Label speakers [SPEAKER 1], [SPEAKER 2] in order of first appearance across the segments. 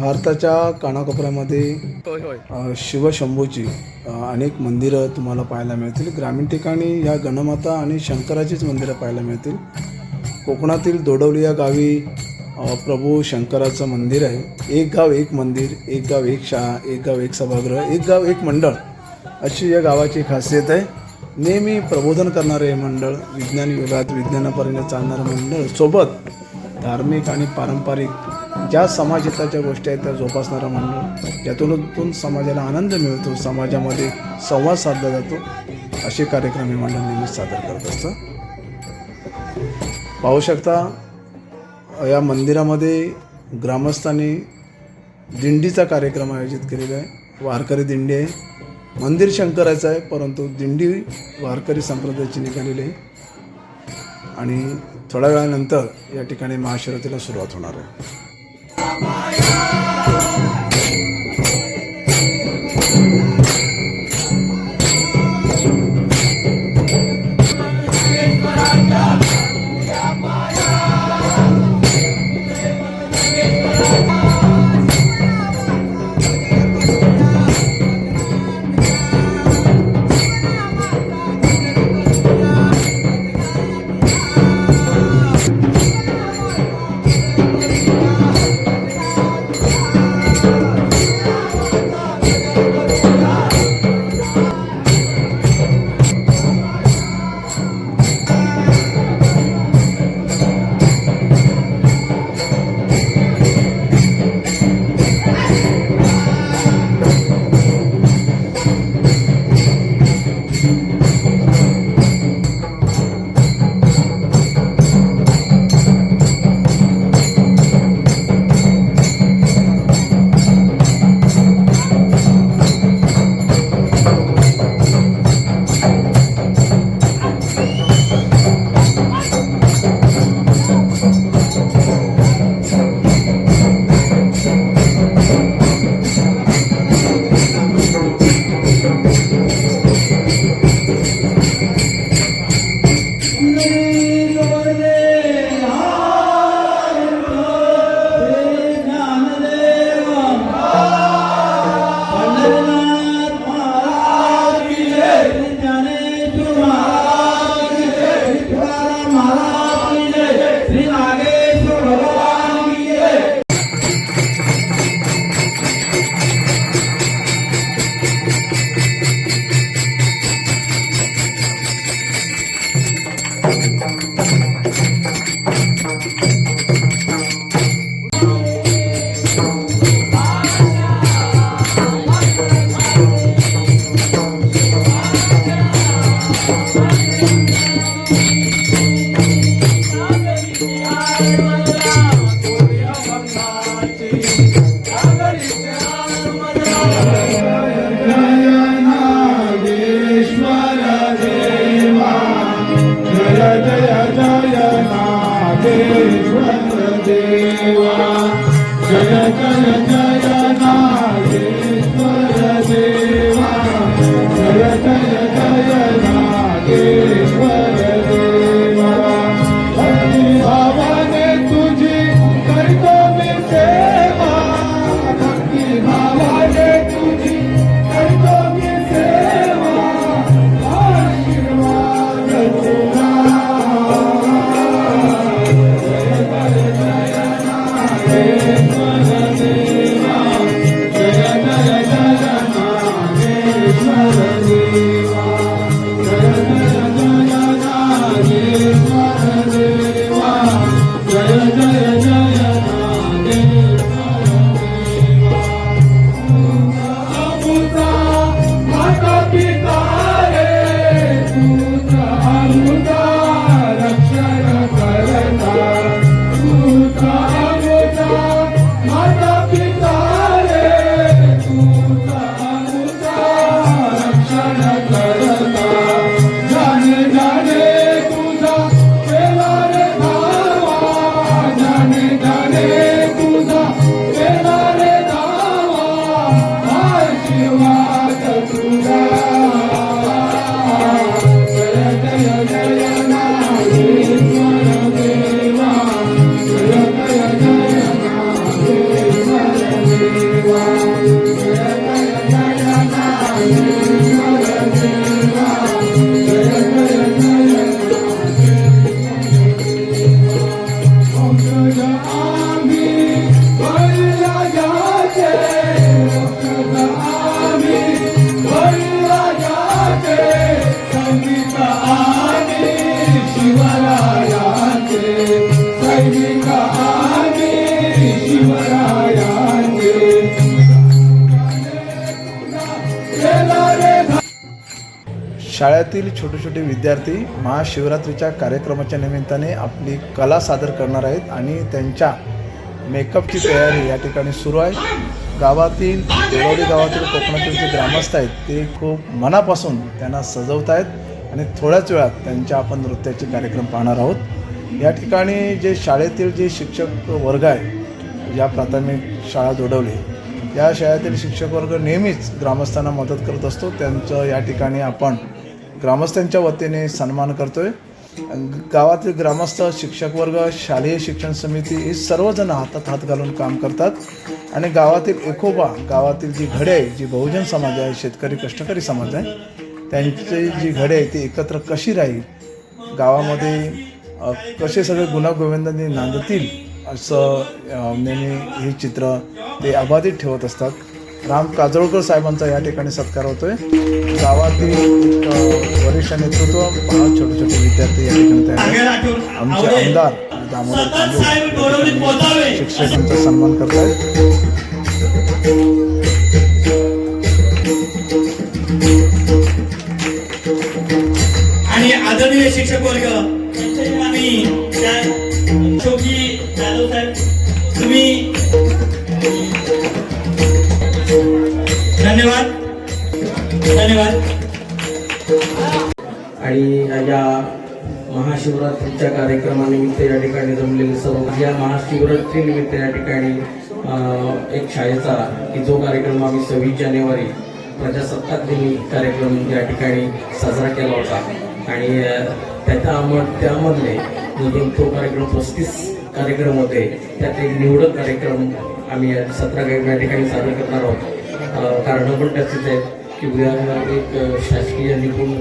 [SPEAKER 1] भारताच्या कानाकोपऱ्यामध्ये शिवशंभूची अनेक मंदिरं तुम्हाला पाहायला मिळतील. ग्रामीण ठिकाणी या गणमाता आणि शंकराचीच मंदिरं पाहायला मिळतील. कोकणातील दोडवली या गावी प्रभू शंकराचं मंदिर आहे. एक गाव एक मंदिर एक गाव एक शाळा एक गाव एक सभागृह एक गाव एक मंडळ अशी या गावाची खासियत आहे. नेहमी प्रबोधन करणारे हे मंडळ विज्ञान युगात विज्ञानापर्यंत चालणारं मंडळ सोबत धार्मिक आणि पारंपरिक ज्या समाजहिताच्या गोष्टी आहेत त्या जोपासणारा मंडळ ज्यातून समाजाला आनंद मिळतो समाजामध्ये संवाद साधला जातो. असे कार्यक्रम हे मंडळ नेहमीच सादर करत असतं. पाहू शकता या मंदिरामध्ये ग्रामस्थांनी दिंडीचा कार्यक्रम आयोजित केलेला आहे. वारकरी दिंडी आहे. मंदिर शंकराचं आहे परंतु दिंडी वारकरी संप्रदायाची निघालेली आहे. आणि थोड्या वेळानंतर या ठिकाणी महाशिवरात्रीला सुरुवात होणार आहे. Papaiá.
[SPEAKER 2] जय
[SPEAKER 1] शाळेतील छोटे छोटे विद्यार्थी महाशिवरात्रीच्या कार्यक्रमाच्या निमित्ताने आपली कला सादर करणार आहेत आणि त्यांच्या मेकअपची तयारी या ठिकाणी सुरू आहे. गावातील देवडी गावातील कोकणातील जे ग्रामस्थ आहेत ते खूप मनापासून त्यांना सजवत आहेत आणि थोड्याच वेळात त्यांच्या आपण नृत्याचे कार्यक्रम पाहणार आहोत. या ठिकाणी जे शाळेतील जे शिक्षक वर्ग आहे या प्राथमिक शाळा जोडवली या शाळेतील शिक्षक वर्ग नेहमीच ग्रामस्थांना मदत करत असतो. त्यांचं या ठिकाणी आपण ग्रामस्थांच्या वतीने सन्मान करतोय. गावातील ग्रामस्थ शिक्षक वर्ग शालेय शिक्षण समिती हे सर्वजण हातात हात घालून काम करतात. आणि गावातील एकोबा गावातील जी घडे आहे जी बहुजन समाज आहे शेतकरी कष्टकरी समाज आहे त्यांची जी घडे आहे ती एकत्र कशी राहील? गावामध्ये कसे सगळे गुणागोविंदांनी नांदतील असं नेहमी हे चित्र ते अबाधित ठेवत असतात. राम काजळकर साहेबांचा या ठिकाणी सत्कार होतोय. गावातील वरिष्ठ नेतृत्व छोटे छोटे विद्यार्थी या ठिकाणी तयार आहेत. आमचे आमदार दामोदर शिक्षकांचा सन्मान करतायत.
[SPEAKER 3] आणि शिक्षक वर्ग आम्ही शोकी जाधव साहेब तुम्ही. धन्यवाद. धन्यवाद.
[SPEAKER 4] आणि या महाशिवरात्रीच्या कार्यक्रमानिमित्त या ठिकाणी जमलेले सर्व या महाशिवरात्री निमित्त या ठिकाणी एक शाळेचा की जो कार्यक्रम आम्ही सव्वीस जानेवारी प्रजासत्ताक दिनी कार्यक्रम या ठिकाणी साजरा केला होता. आणि त्याचा त्याच्या त्यामधले जो तो कार्यक्रम पस्तीस कार्यक्रम होते त्यात एक निवडक कार्यक्रम आम्ही सतरा या ठिकाणी सादर करणार आहोत. कारणं पण त्याचीच आहेत की उद्या एक शासकीय निपुण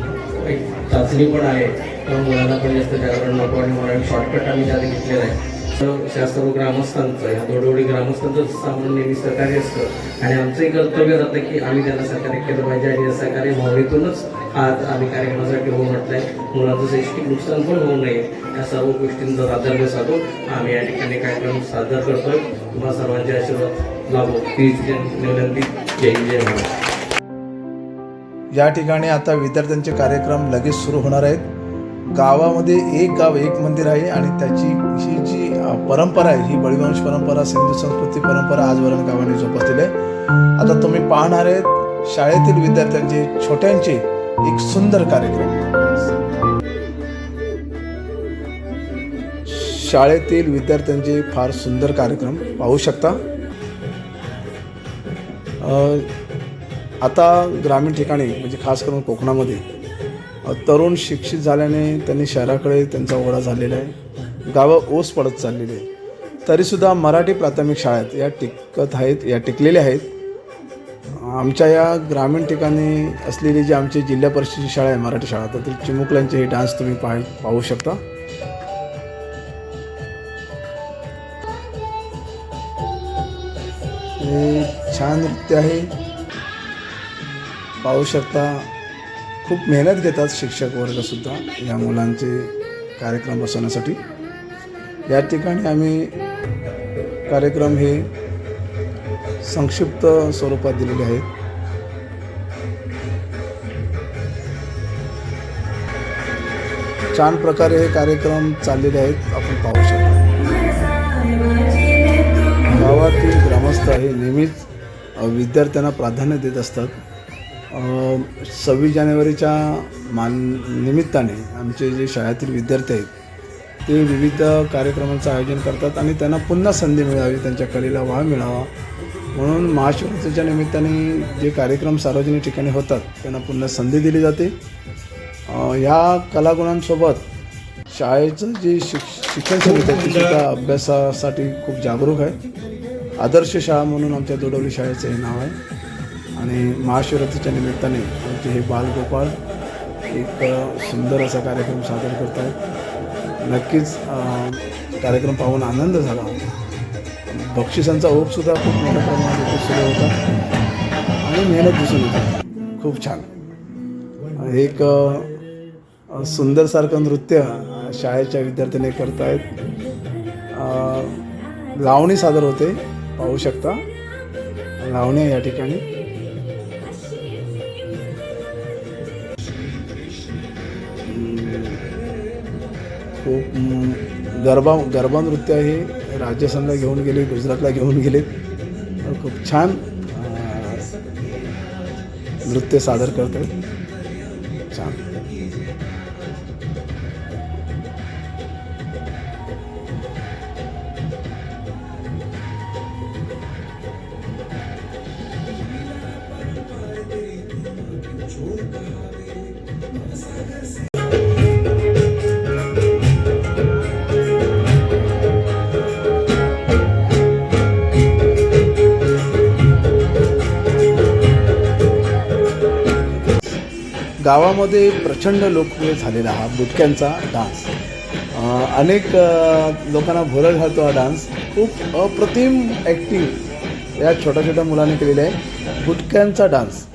[SPEAKER 4] एक चाचणी पण आहे तर मुलांना पण जास्त जागरण नको आणि म्हणून शॉर्टकट आम्ही त्यात घेतलेला आहे. तर सर्व ग्रामस्थांचं या दोडवडी ग्रामस्थांचं सामान नेहमी सहकार्य असतं. आणि आमचंही कर्तव्य राहतं की आम्ही त्यांना सहकार्य केलं पाहिजे आणि या सहकार्य भावनेतूनच आज आम्ही कार्यक्रमासाठी हो म्हटलंय. मुलांचं शैक्षणिक नुकसान पण होऊ नये या सर्व गोष्टींचं प्राधान्य साधून आम्ही या ठिकाणी कार्यक्रम सादर करतोय. तुम्हाला सर्वांचे आशीर्वाद लाभो. हीच विनंती. जय जय महाराज
[SPEAKER 1] या ठिकाणी आता विद्यार्थ्यांचे कार्यक्रम लगेच सुरू होणार आहेत. गावामध्ये एक गाव एक मंदिर आहे आणि त्याची ही जी परंपरा आहे. ही बळीवंश परंपरा सिंधू संस्कृती परंपरा आजवरून गावाने जोपासलेली आहे. आता तुम्ही पाहणार आहेत शाळेतील विद्यार्थ्यांचे छोट्यांचे एक सुंदर कार्यक्रम. शाळेतील विद्यार्थ्यांचे फार सुंदर कार्यक्रम. पाहू शकता. आता ग्रामीण ठिकाणी म्हणजे खास करून कोकणामध्ये तरुण शिक्षित झाल्याने त्यांनी शहराकडे त्यांचा ओढा झालेला आहे. गावं ओस पडत चाललेली आहे तरीसुद्धा मराठी प्राथमिक शाळेत या टिकत आहेत या टिकलेल्या आहेत. आमच्या या ग्रामीण ठिकाणी असलेली जी आमची जिल्हा परिषदेची शाळा आहे मराठी शाळा त्यातील चिमुकल्यांचे हे डान्स तुम्ही पाह पाहू शकता. हे छान नृत्य आहे. पाहू शकता खूप मेहनत घेतात शिक्षक वर्गसुद्धा या मुलांचे कार्यक्रम बसवण्यासाठी. या ठिकाणी आम्ही कार्यक्रम हे संक्षिप्त स्वरूपात दिलेले आहेत. छान प्रकारे हे कार्यक्रम चाललेले आहेत. आपण पाहू शकतो. गावातील ग्रामस्थ हे नेहमीच विद्यार्थ्यांना प्राधान्य देत असतात. सव्वीस जानेवारीच्या मान निमित्ताने आमचे जे शाळेतील विद्यार्थी आहेत ते विविध कार्यक्रमांचं आयोजन करतात आणि त्यांना पुन्हा संधी मिळावी त्यांच्या कलेला वाव मिळावा. म्हणून महाशिवरात्रीच्या निमित्ताने जे कार्यक्रम सार्वजनिक ठिकाणी होतात त्यांना पुन्हा संधी दिली जाते. ह्या कलागुणांसोबत शाळेचं जे शिक शिक्षण समिती आहे सुद्धा अभ्यासासाठी खूप जागरूक आहे. आदर्श शाळा म्हणून आमच्या दोडवली शाळेचं हे नाव आहे. आणि महाशिवरात्रीच्या निमित्ताने आमचे हे बालगोपाळ एक सुंदर असा कार्यक्रम सादर करत आहेत नक्कीच कार्यक्रम पाहून आनंद झाला. बक्षिसांचा ओघसुद्धा खूप मोठ्या प्रमाणात इथे सुरू होता. आणि मेहनत दिसून येते. खूप छान. एक सुंदरसारखं नृत्य शाळेच्या विद्यार्थ्यांनी करतायत. लावणी सादर होते पाहू शकता. लावणी या ठिकाणी. खूप गरबा गरबा नृत्य हे राजस्थानला घेऊन गेले गुजरातला घेऊन गेले खूप छान नृत्य सादर करतात छान. गावामध्ये प्रचंड लोकप्रिय झालेला हा बुटक्यांचा डान्स. अनेक लोकांना भुरळ घालतो हा डान्स. खूप अप्रतिम ॲक्टिंग या छोट्या छोट्या मुलांनी केलेला आहे. बुटक्यांचा डान्स.